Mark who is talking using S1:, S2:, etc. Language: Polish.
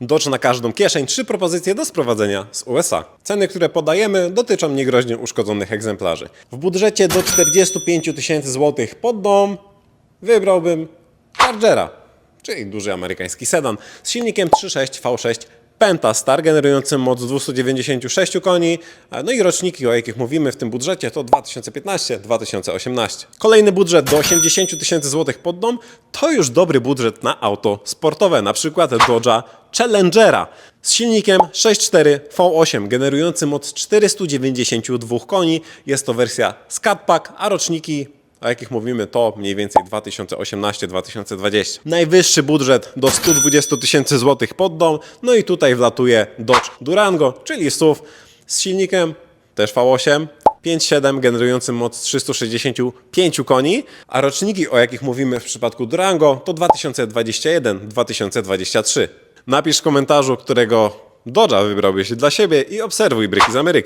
S1: Dodge na każdą kieszeń, trzy propozycje do sprowadzenia z USA. Ceny, które podajemy, dotyczą niegroźnie uszkodzonych egzemplarzy. W budżecie do 45 tysięcy złotych pod dom wybrałbym Chargera, czyli duży amerykański sedan z silnikiem 3.6 V6 Pentastar generującym moc 296 koni, no i roczniki, o jakich mówimy w tym budżecie, to 2015-2018. Kolejny budżet do 80 tysięcy złotych pod dom to już dobry budżet na auto sportowe, na przykład Dodge'a Challengera z silnikiem 6.4 V8 generującym moc 492 koni. Jest to wersja Scat Pack, a roczniki o jakich mówimy, to mniej więcej 2018-2020. Najwyższy budżet do 120 tysięcy złotych pod dom, no i tutaj wlatuje Dodge Durango, czyli SUV z silnikiem też V8, 5.7 generującym moc 365 koni, a roczniki, o jakich mówimy w przypadku Durango, to 2021-2023. Napisz w komentarzu, którego Dodge'a wybrałbyś dla siebie i obserwuj bryki z Ameryki.